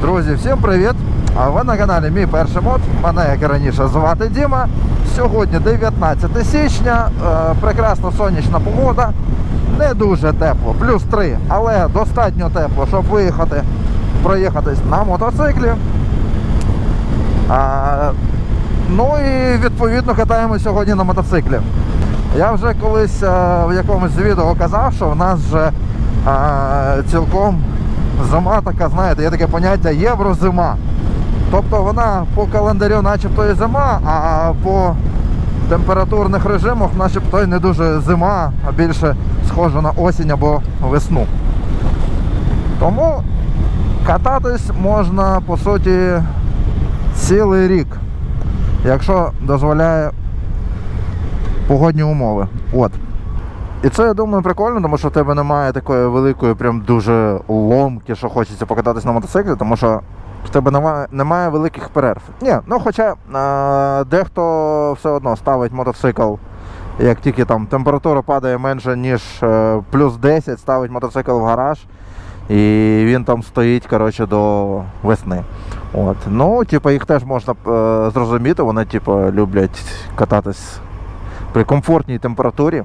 Друзі, всім привіт! А ви на каналі Мій перший мод. Мене, як і раніше, звати Діма. Сьогодні 19 січня, е, прекрасна сонячна погода. Не дуже тепло, плюс 3, але достатньо тепло, щоб виїхати, проїхатись на мотоциклі. А, ну і відповідно катаємо сьогодні на мотоциклі. Я вже колись е, в якомусь відео казав, що в нас вже е, цілком зима така, знаєте, є таке поняття єврозима. Тобто вона по календарю начебто і зима, а по температурних режимах начебто і не дуже зима, а більше схожа на осінь або весну. Тому кататись можна по суті цілий рік, якщо дозволяє погодні умови. От. І це, я думаю, прикольно, тому що в тебе немає такої великої, прям дуже ломки, що хочеться покататись на мотоциклі, тому що в тебе немає, немає великих перерв. Ні, ну хоча е, дехто все одно ставить мотоцикл, як тільки там температура падає менше, ніж е, плюс 10, ставить мотоцикл в гараж. І він там стоїть коротше, до весни. От. Ну, типу, їх теж можна е, зрозуміти, вони типу, люблять кататись при комфортній температурі.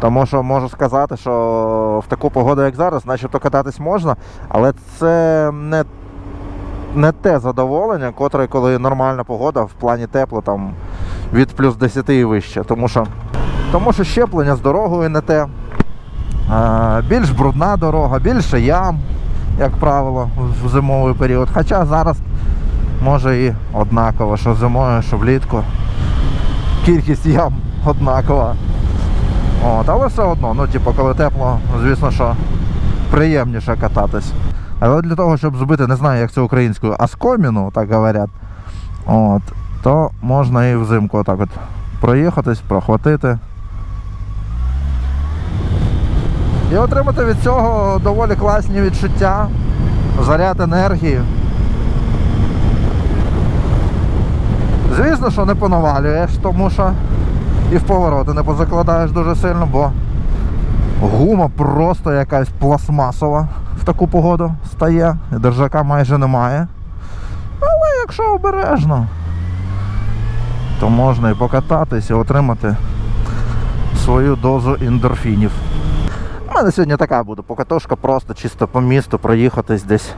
Тому що можу сказати, що в таку погоду, як зараз, начебто кататись можна, але це не, не те задоволення, котре, коли нормальна погода в плані тепло там від плюс 10 і вище. Тому що, тому що щеплення з дорогою не те. А, більш брудна дорога, більше ям, як правило, в зимовий період. Хоча зараз може і однаково, що зимою, що влітку. Кількість ям однакова. От, але все одно, ну, типу, коли тепло, звісно, що приємніше кататись. Але для того, щоб збити, не знаю, як це українською, аскоміну, так говорять, от, то можна і взимку отак от проїхатись, прохватити. І отримати від цього доволі класні відчуття, заряд енергії. Звісно, що не понавалюєш, тому що і в повороти не позакладаєш дуже сильно, бо гума просто якась пластмасова в таку погоду стає, держака майже немає. Але якщо обережно, то можна і покататись, і отримати свою дозу ендорфінів. У мене сьогодні така буде покатушка, просто чисто по місту проїхатись десь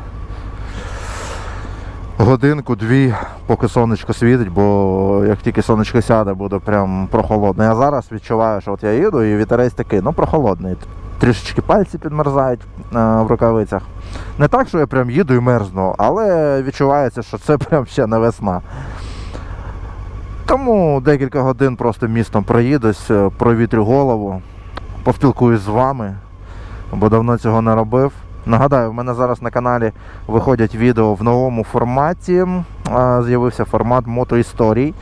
годинку-дві, поки сонечко світить, бо як тільки сонечко сяде, буде прям прохолодно. Я зараз відчуваю, що от я їду і вітерець такий, ну прохолодний. Трішечки пальці підмерзають е, в рукавицях. Не так, що я прям їду і мерзну, але відчувається, що це прям ще не весна. Тому декілька годин просто містом проїдусь, е, провітрю голову, поспілкуюсь з вами, бо давно цього не робив. Нагадаю, в мене зараз на каналі виходять відео в новому форматі. З'явився формат мотоісторій.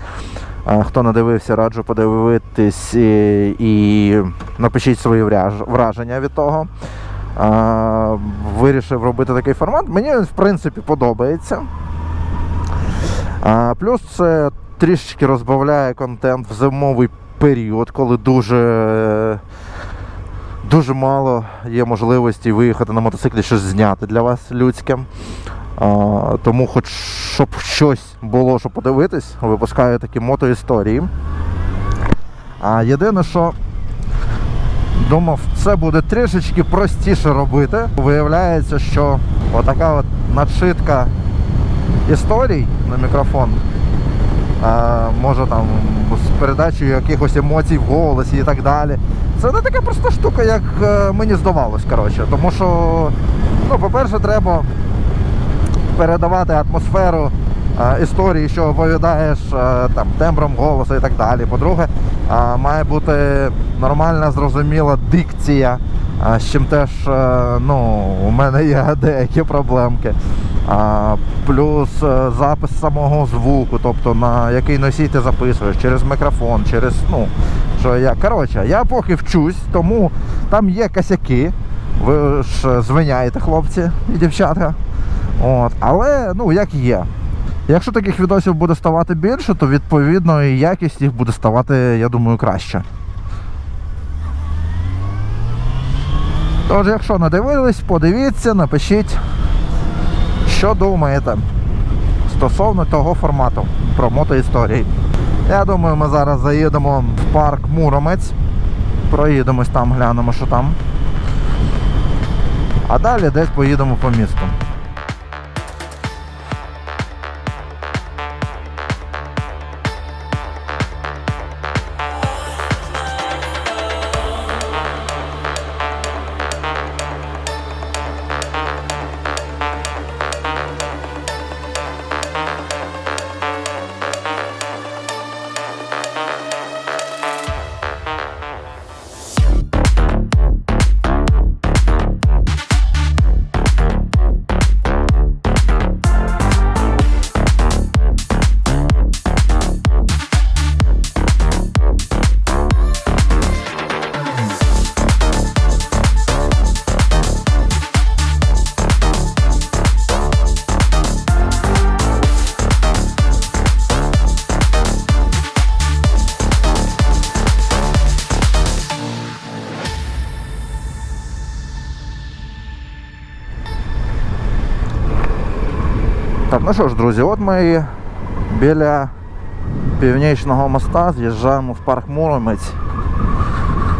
Хто не дивився, раджу подивитись і, і напишіть свої враження від того. Вирішив робити такий формат. Мені він, в принципі, подобається. Плюс це трішечки розбавляє контент в зимовий період, коли дуже дуже мало є можливості виїхати на мотоциклі щось зняти для вас людське. А, тому, хоч щоб щось було, що подивитись, випускаю такі мотоісторії. А єдине, що думав, це буде трішечки простіше робити. Виявляється, що отака от надшитка історій на мікрофон. Може там з передачею якихось емоцій в голосі і так далі. Це не така проста штука, як е, мені здавалось. коротше. Тому що, ну, по-перше, треба передавати атмосферу е, історії, що оповідаєш е, там, тембром голосу і так далі. По-друге, має бути нормальна, зрозуміла дикція, з чим теж ну, у мене є деякі проблемки. Плюс е, запис самого звуку, тобто на який носій ти записуєш, через мікрофон, через, ну, що я. Коротше, я поки вчусь, тому там є косяки. Ви ж звиняєте, хлопці і дівчатка. От, але ну як є. Якщо таких відосів буде ставати більше, то відповідно і якість їх буде ставати, я думаю, краще. Тож, якщо не дивились, подивіться, напишіть, Що думаєте стосовно того формату про мотоісторії? Я думаю, ми зараз заїдемо в парк Муромець. Проїдемось там, глянемо, що там. А далі десь поїдемо по місту. Ну що ж, друзі, от ми біля північного моста з'їжджаємо в парк Муромець.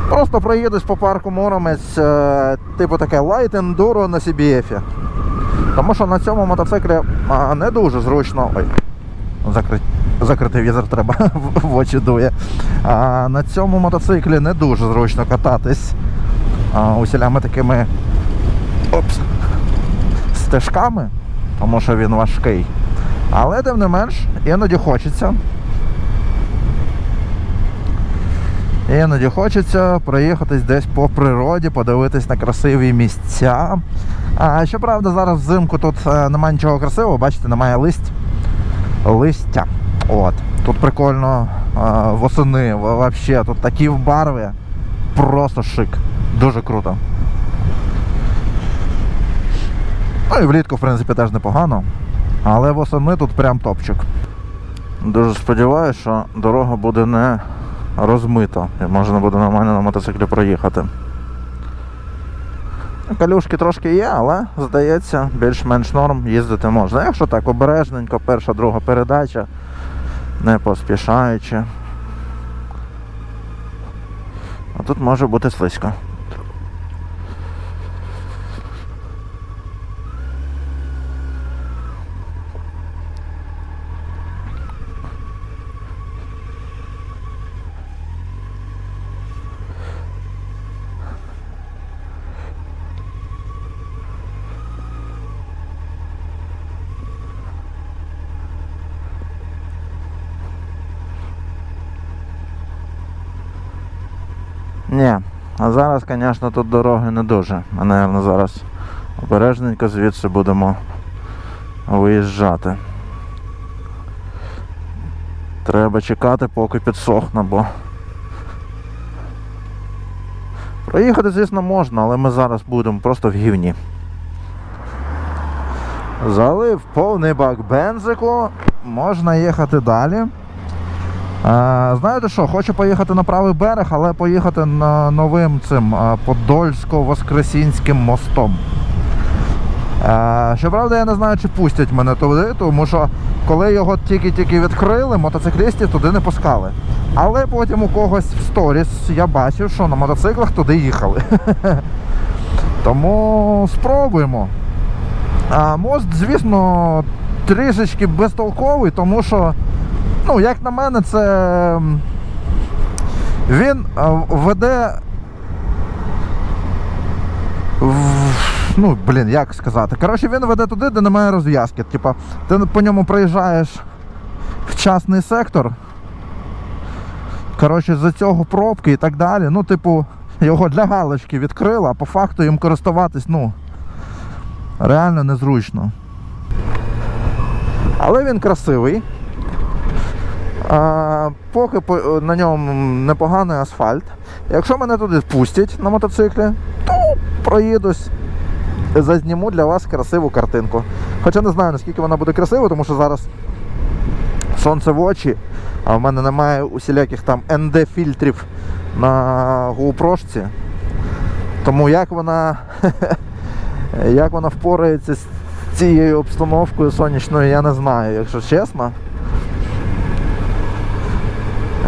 Просто проїдеш по парку Муромець, е, типу таке light enduro на CBF. Тому що на цьому мотоциклі не дуже зручно. Ой, закри... закритий візор треба в- очі дує. А, на цьому мотоциклі не дуже зручно кататись усілями такими опс, стежками тому що він важкий. Але тим не менш, іноді хочеться. Іноді хочеться проїхатись десь по природі, подивитись на красиві місця. А щоправда, зараз взимку тут е, немає нічого красивого, бачите, немає листь. листя. От. Тут прикольно е, восени, взагалі, тут такі барви. Просто шик. Дуже круто. Ну і влітку, в принципі, теж непогано. Але восени тут прям топчик. Дуже сподіваюся, що дорога буде не розмита і можна буде нормально на мотоциклі проїхати. Калюшки трошки є, але здається, більш-менш норм їздити можна. Якщо так обережненько, перша, друга передача, не поспішаючи. А тут може бути слизько. Ні, зараз, звісно, тут дороги не дуже. Ми, мабуть, зараз обережненько звідси будемо виїжджати. Треба чекати, поки підсохне, бо. Проїхати, звісно, можна, але ми зараз будемо просто в гівні. Залив повний бак бензику, можна їхати далі. Е, знаєте що, хочу поїхати на правий берег, але поїхати на новим цим е, Подольсько-Воскресінським мостом. Е, щоправда, я не знаю, чи пустять мене туди, тому що коли його тільки-тільки відкрили, мотоциклістів туди не пускали. Але потім у когось в сторіс я бачив, що на мотоциклах туди їхали. Тому спробуємо. А мост, звісно, трішечки безтолковий, тому що, ну, як на мене, це він е, веде. Ну, блін, як сказати. Коротше, він веде туди, де немає розв'язки. Типа, ти по ньому проїжджаєш в частний сектор. Коротше, за цього пробки і так далі. Ну, типу, його для галочки відкрили, а по факту їм користуватись, ну, реально незручно. Але він красивий. Поки по- на ньому непоганий асфальт. Якщо мене туди пустять на мотоциклі, то проїдусь. Зазніму для вас красиву картинку. Хоча не знаю, наскільки вона буде красива, тому що зараз сонце в очі, а в мене немає усіляких там ND-фільтрів на GoPro. Тому як вона як вона впорається з цією обстановкою сонячною я не знаю, якщо чесно.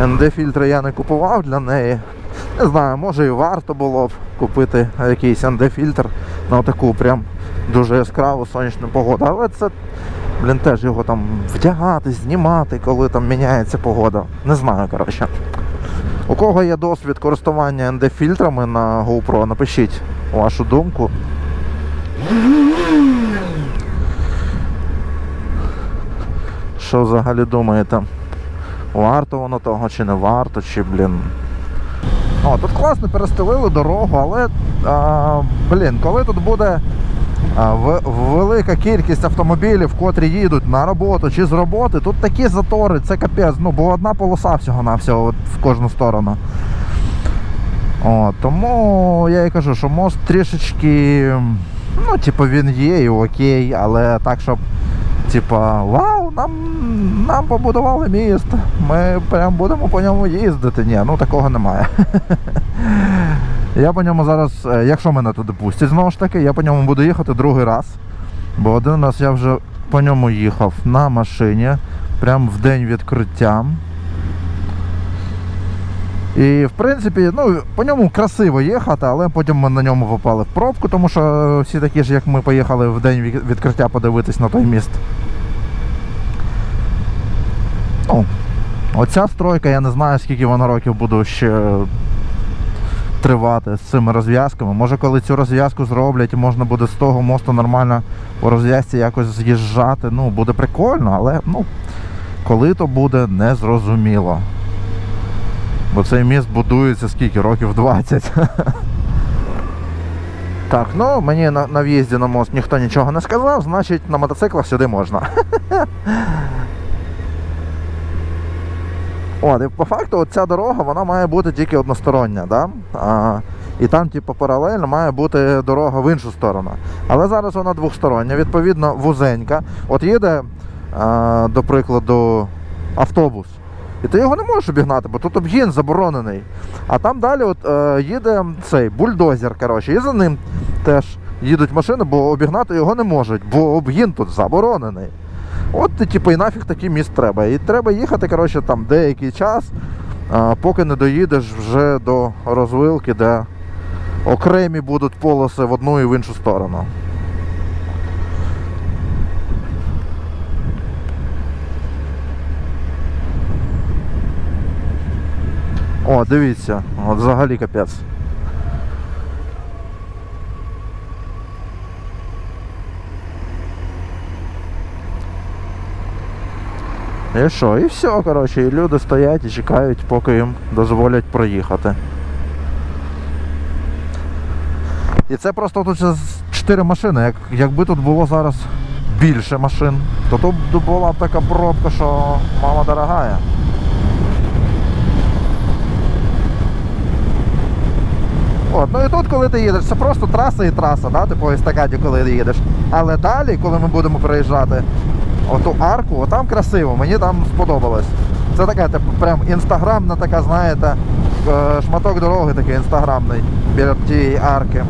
ND-фільтри я не купував для неї. Не знаю, може і варто було б купити якийсь ND-фільтр на таку прям дуже яскраву сонячну погоду. Але це, блін, теж його там вдягати, знімати, коли там міняється погода. Не знаю, коротше. У кого є досвід користування ND-фільтрами на GoPro, напишіть вашу думку. Що взагалі думаєте? Варто воно того чи не варто, чи, блін. О, тут класно перестелили дорогу, але, а, блін, коли тут буде а, в, велика кількість автомобілів, котрі їдуть на роботу чи з роботи, тут такі затори, це капець, ну, бо одна полоса всього-навсього в кожну сторону. О, тому я і кажу, що мост трішечки, ну, типу, він є і окей, але так, щоб Типа, вау, нам, нам побудували міст. Ми прям будемо по ньому їздити. Ні, ну такого немає. Я по ньому зараз, е, якщо мене туди пустять, знову ж таки, я по ньому буду їхати другий раз. Бо один раз я вже по ньому їхав на машині, прям в день відкриття. І в принципі, ну, по ньому красиво їхати, але потім ми на ньому попали в пробку, тому що всі такі ж, як ми поїхали в день відкриття подивитись на той міст. Ну, оця стройка, я не знаю, скільки вона років буде ще тривати з цими розв'язками. Може, коли цю розв'язку зроблять, можна буде з того мосту нормально по розв'язці якось з'їжджати. Ну, буде прикольно, але ну, коли то буде, незрозуміло. Бо цей міст будується скільки? Років 20. Так, ну мені на, на в'їзді на мост ніхто нічого не сказав, значить на мотоциклах сюди можна. От, і по факту ця дорога вона має бути тільки одностороння, да? а, і там, типу, паралельно має бути дорога в іншу сторону. Але зараз вона двохстороння, відповідно, вузенька. От їде, а, до прикладу, автобус. І ти його не можеш обігнати, бо тут обгін заборонений. А там далі от, е, їде цей бульдозер, коротше, і за ним теж їдуть машини, бо обігнати його не можуть, бо обгін тут заборонений. От ти, типу, і нафіг такий міст треба. І треба їхати, коротше, там деякий час, а, поки не доїдеш вже до розвилки, де окремі будуть полоси в одну і в іншу сторону. О, дивіться, от взагалі капець. І що? І все, коротше, і люди стоять і чекають, поки їм дозволять проїхати. І це просто тут зараз 4 машини. Як, якби тут було зараз більше машин, то тут була б така пробка, що мама дорогая. От, ну і тут, коли ти їдеш, це просто траса і траса, да? ти по естакаді, коли ти їдеш. Але далі, коли ми будемо переїжджати оту арку, отам красиво, мені там сподобалось. Це така типу, прям інстаграмна така, знаєте, е, шматок дороги такий інстаграмний біля тієї арки.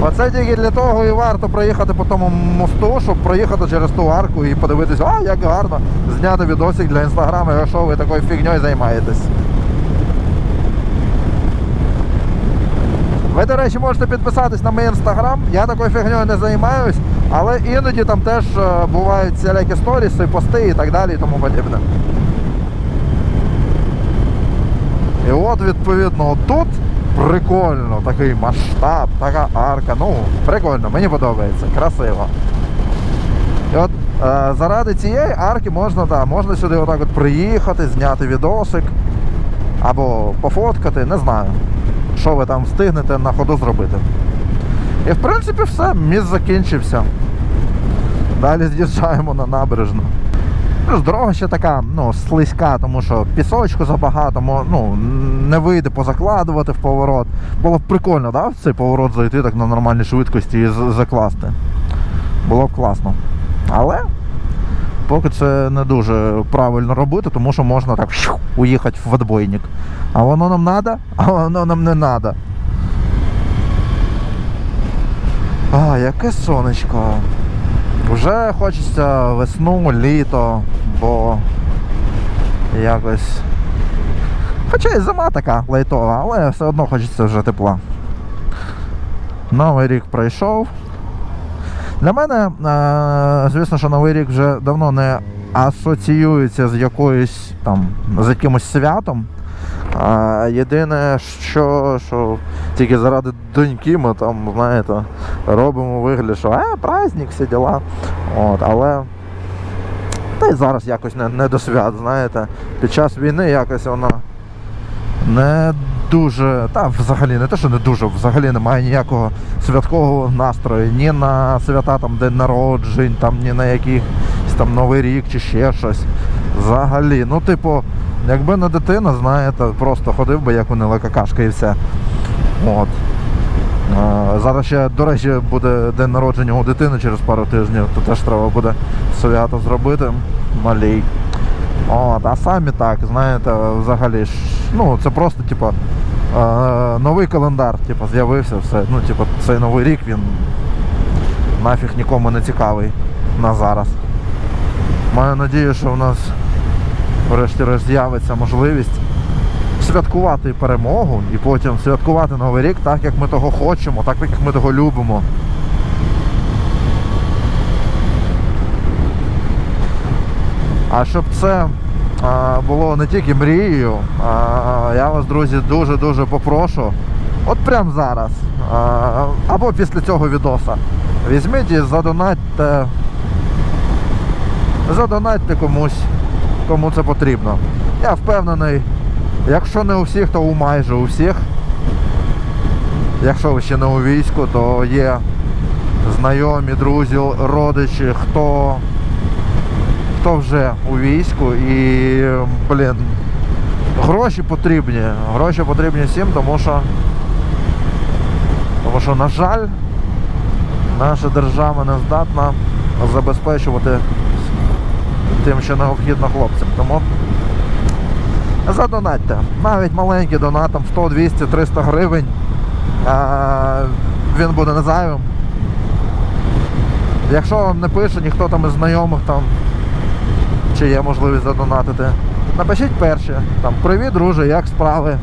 Оце тільки для того і варто проїхати по тому мосту, щоб проїхати через ту арку і подивитися, а як гарно, зняти відосик для інстаграму, що ви такою фігньою займаєтесь. Ви, до речі, можете підписатись на мій інстаграм. Я такою фігньою не займаюсь, але іноді там теж е, бувають всілякі сторіси, пости і так далі і тому подібне. І от, відповідно, тут прикольно, такий масштаб, така арка. Ну, прикольно, мені подобається, красиво. І от е, заради цієї арки можна, да, можна сюди отак от приїхати, зняти відосик або пофоткати, не знаю що ви там встигнете на ходу зробити. І в принципі все, міст закінчився. Далі з'їжджаємо на набережну. Плюс дорога ще така ну, слизька, тому що пісочку забагато, ну, не вийде позакладувати в поворот. Було б прикольно, да, в цей поворот зайти так на нормальній швидкості і закласти. Було б класно. Але поки це не дуже правильно робити, тому що можна так уїхати в отбойник. А воно нам треба, а воно нам не треба. А, яке сонечко. Вже хочеться весну, літо, бо якось. Хоча і зима така лайтова, але все одно хочеться вже тепла. Новий рік пройшов. Для мене, е, звісно, що Новий рік вже давно не асоціюється з якоюсь там, з якимось святом. А єдине, що, що тільки заради доньки ми там, знаєте, робимо вигляд, що е, праздник, всі діла. От, але та й зараз якось не, не до свят, знаєте. Під час війни якось вона не дуже, та взагалі не те, що не дуже, взагалі немає ніякого святкового настрою, ні на свята там день народжень, там, ні на якийсь там Новий рік чи ще щось. Взагалі. Ну, типу, якби не дитина, знаєте, просто ходив би як унила какашка і все. От. Зараз ще, до речі, буде день народження у дитини через пару тижнів, то теж треба буде свято зробити малій. От, а самі так, знаєте, взагалі ну, це просто, типу, е, новий календар, типу, з'явився, все. Ну, типу, цей новий рік він нафіг нікому не цікавий на зараз. Маю надію, що в нас врешті-решт з'явиться можливість святкувати перемогу і потім святкувати Новий рік так, як ми того хочемо, так як ми того любимо. А щоб це було не тільки мрією, я вас, друзі, дуже-дуже попрошу. От прямо зараз. Або після цього відоса. Візьміть і задонатьте. Задонатьте комусь, кому це потрібно. Я впевнений, якщо не у всіх, то у майже у всіх. Якщо ви ще не у війську, то є знайомі, друзі, родичі, хто хто вже у війську і, блін, гроші потрібні. Гроші потрібні всім, тому що, тому що, на жаль, наша держава не здатна забезпечувати тим, що необхідно хлопцям. Тому задонатьте. Навіть маленький донат, там 100, 200, 300 гривень. Він буде не зайвим. Якщо вам не пише ніхто там із знайомих там чи є можливість задонатити. Напишіть перше, там, привіт, друже, як справи.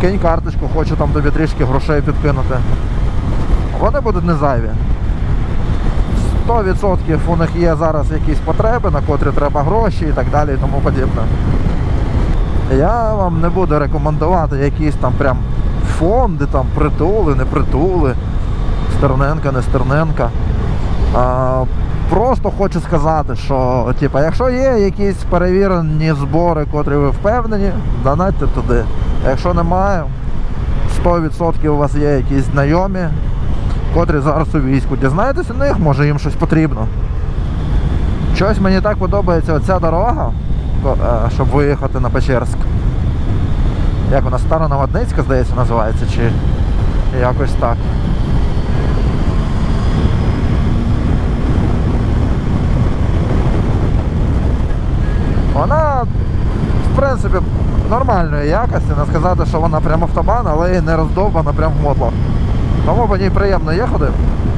Кинь карточку, хочу там тобі трішки грошей підкинути. Вони будуть не зайві. 100% у них є зараз якісь потреби, на котрі треба гроші і так далі і тому подібне. Я вам не буду рекомендувати якісь там прям фонди, там притули, не притули, Стерненка, не Стерненка. А, Просто хочу сказати, що типу, якщо є якісь перевірені збори, котрі ви впевнені, донатьте туди. Якщо немає, 100% у вас є якісь знайомі, котрі зараз у війську. Дізнайтеся у них, може їм щось потрібно. Щось мені так подобається оця дорога, е, щоб виїхати на Печерськ. Як вона Старонаводницька, здається, називається, чи якось так. Вона, в принципі, нормальної якості, не сказати, що вона прям автобан, але і не роздовбана прям в мотлах. Тому по ній приємно їхати.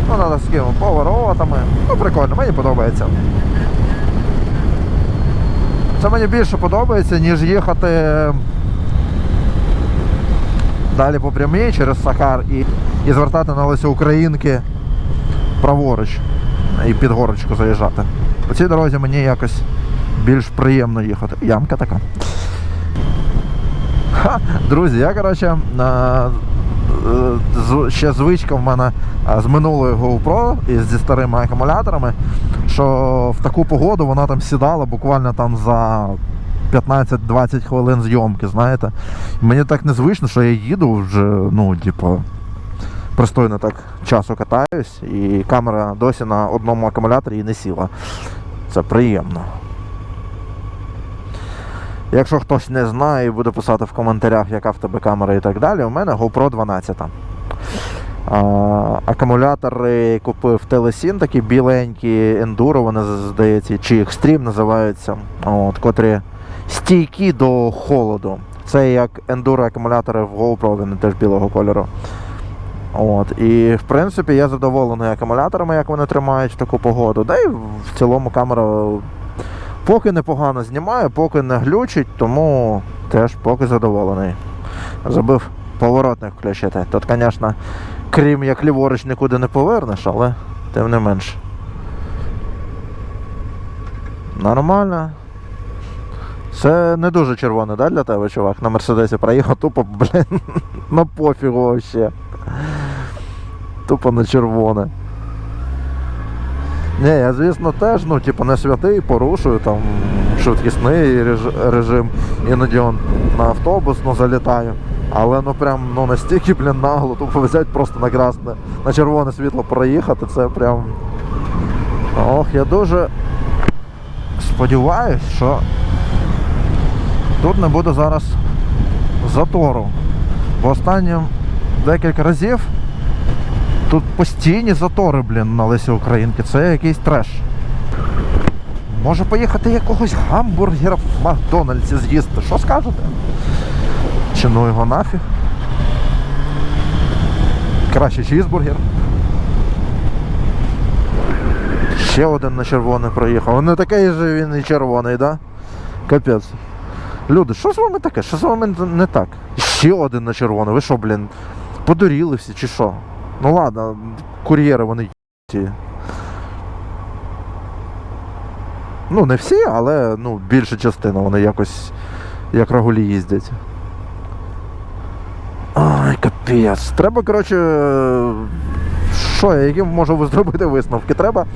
Ну, треба з ким поворотами. Ну, прикольно, мені подобається. Це мені більше подобається, ніж їхати далі по прямій через Сахар і, і звертати на Лисі Українки праворуч і під горочку заїжджати. По цій дорозі мені якось більш приємно їхати. Ямка така. Ха, друзі, я коротше е, ще звичка в мене е, з минулої GoPro і зі старими акумуляторами, що в таку погоду вона там сідала буквально там за 15-20 хвилин зйомки, знаєте. Мені так незвично, що я їду вже, ну, типу, пристойно так часу катаюсь, і камера досі на одному акумуляторі і не сіла. Це приємно. Якщо хтось не знає і буде писати в коментарях, яка в тебе камера і так далі, у мене GoPro 12. А, акумулятори купив Telesin, такі біленькі Enduro, вони здається, чи Extreme називаються, от, котрі стійкі до холоду. Це як Enduro акумулятори в GoPro, вони теж білого кольору. От, і в принципі я задоволений акумуляторами, як вони тримають таку погоду. Да і в цілому камера поки непогано знімає, поки не глючить, тому теж поки задоволений. Забив поворотник включити. Тут, звісно, крім як ліворуч нікуди не повернеш, але тим не менш. Нормально. Це не дуже червоне, да, для тебе, чувак? На Мерседесі проїхав тупо, блін, на пофігу вообще. Тупо на червоне. Ні, я, звісно, теж, ну, типу, не святий, порушую там швидкісний режим. Іноді он на автобус ну, залітаю. Але ну прям ну настільки, блін, нагло, тупо взяти просто на красне, на червоне світло проїхати, це прям. Ох, я дуже сподіваюсь, що тут не буде зараз затору. Бо останнім декілька разів тут постійні затори, блін, на Лесі Українки. Це якийсь треш. Може поїхати якогось гамбургера в Макдональдсі з'їсти. Що скажете? Чи ну його нафіг? Краще чізбургер. Ще один на червоний проїхав. Не такий же він і червоний, да? Капець. Люди, що з вами таке? Що з вами не так? Ще один на червоний. Ви що, блін, подуріли всі чи що? Ну ладно, кур'єри вони ті. Ну, не всі, але ну, більша частина вони якось як рагулі їздять. Ай, капець. Треба, коротше. Що, я які можу зробити висновки? Треба.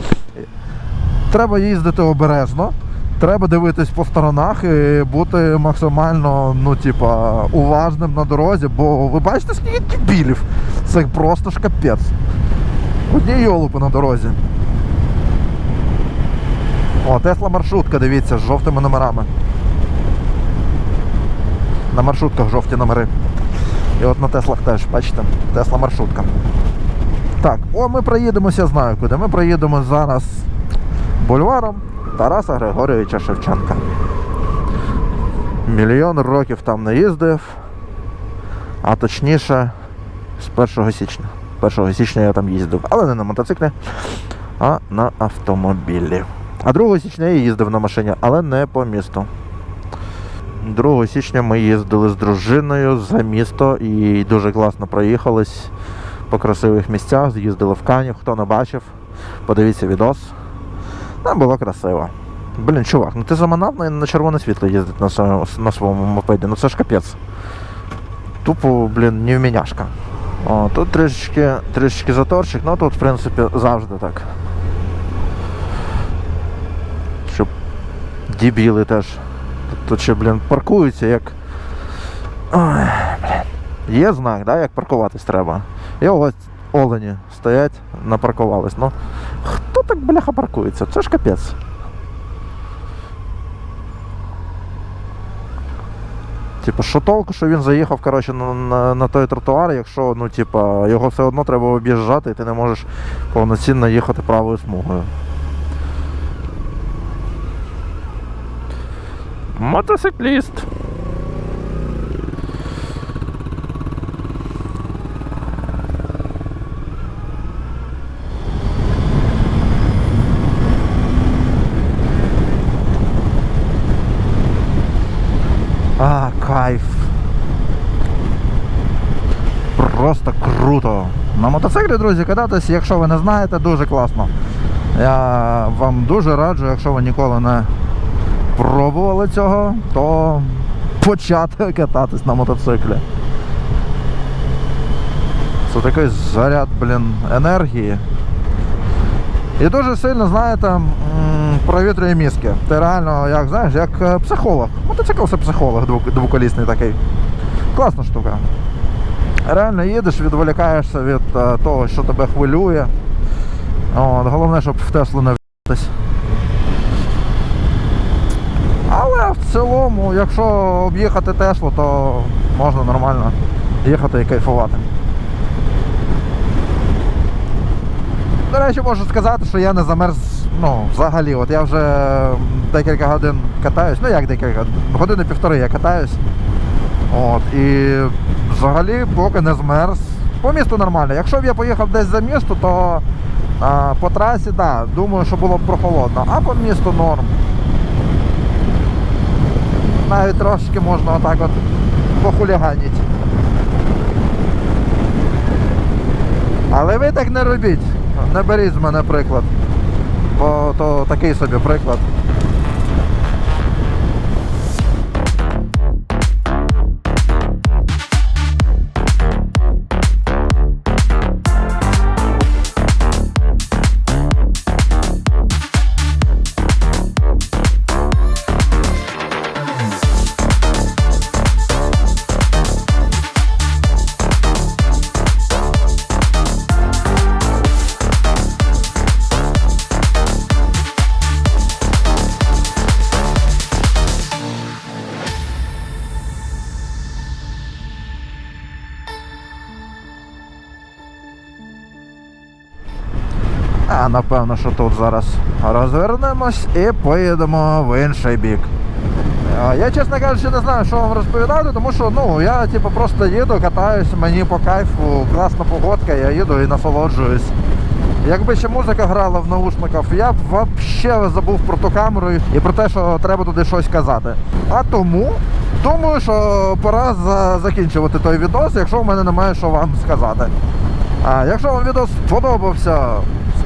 Треба їздити обережно. Треба дивитись по сторонах і бути максимально, ну, типа, уважним на дорозі, бо ви бачите, скільки дебілів. Це просто ж капець. Одні йолупи на дорозі. О, Тесла маршрутка, дивіться, з жовтими номерами. На маршрутках жовті номери. І от на Теслах теж, бачите, Тесла маршрутка. Так, о, ми проїдемося, знаю куди. Ми проїдемо зараз бульваром Тараса Григорьовича Шевченка. Мільйон років там не їздив, а точніше з 1 січня. 1 січня я там їздив, але не на мотоциклі, а на автомобілі. А 2 січня я їздив на машині, але не по місту. 2 січня ми їздили з дружиною за місто і дуже класно проїхались по красивих місцях, з'їздили в Канів, хто не бачив, подивіться відос. Там було красиво. Блін, чувак, ну ти заманав на, на червоне світло їздити на своєму, на своєму мопеді, ну це ж капець. Тупо, блін, невміняшка. О, тут трішечки, трішечки заторчик, ну тут в принципі завжди так. Щоб дебіли теж. Тут, ще, блін, паркуються як. Ой, блін. Є знак, да, як паркуватись треба. І ось олені стоять, напаркувались. Ну, так бляха паркується? Це ж капець. Типу, що толку, що він заїхав коротше, на, на, на той тротуар, якщо ну, типу, його все одно треба об'їжджати і ти не можеш повноцінно їхати правою смугою. Мотоцикліст. А, кайф. Просто круто. На мотоциклі, друзі, кататись, якщо ви не знаєте, дуже класно. Я вам дуже раджу, якщо ви ніколи не пробували цього, то почати кататись на мотоциклі. Це такий заряд, блін, енергії. І дуже сильно, знаєте, провітрює мізки. Ти реально, як знаєш, як е, психолог. Мотоцикл це психолог двоколісний такий. Класна штука. Реально їдеш, відволікаєшся від е, того, що тебе хвилює. От, головне, щоб в Теслу не в'їхатись. Але в цілому, якщо об'їхати Теслу, то можна нормально їхати і кайфувати. До речі, можу сказати, що я не замерз ну, взагалі. От я вже декілька годин катаюсь, ну як декілька, години півтори я катаюсь. От, і взагалі поки не змерз, По місту нормально. Якщо б я поїхав десь за місто, то а, по трасі, так, да, думаю, що було б прохолодно. А по місту норм. Навіть трошки можна отак от похуліганити. Але ви так не робіть. Не беріть з мене приклад. Бо то такий собі приклад. Напевно, що тут зараз розвернемось і поїдемо в інший бік. Я, чесно кажучи, не знаю, що вам розповідати, тому що ну, я типу, просто їду, катаюсь, мені по кайфу, класна погодка, я їду і насолоджуюсь. Якби ще музика грала в наушниках, я б взагалі забув про ту камеру і про те, що треба туди щось казати. А тому думаю, що пора за- закінчувати той відос, якщо в мене немає що вам сказати. А якщо вам відео сподобався,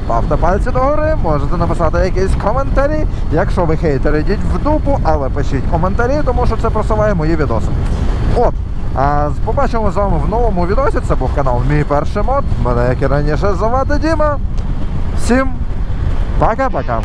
ставте пальці догори, можете написати якісь коментарі. Якщо ви хейтери, йдіть в дупу, але пишіть коментарі, тому що це просуває мої відоси. От. А побачимо з вами в новому відосі. Це був канал Мій перший мод. Мене як і раніше звати Діма. Всім пока-пока.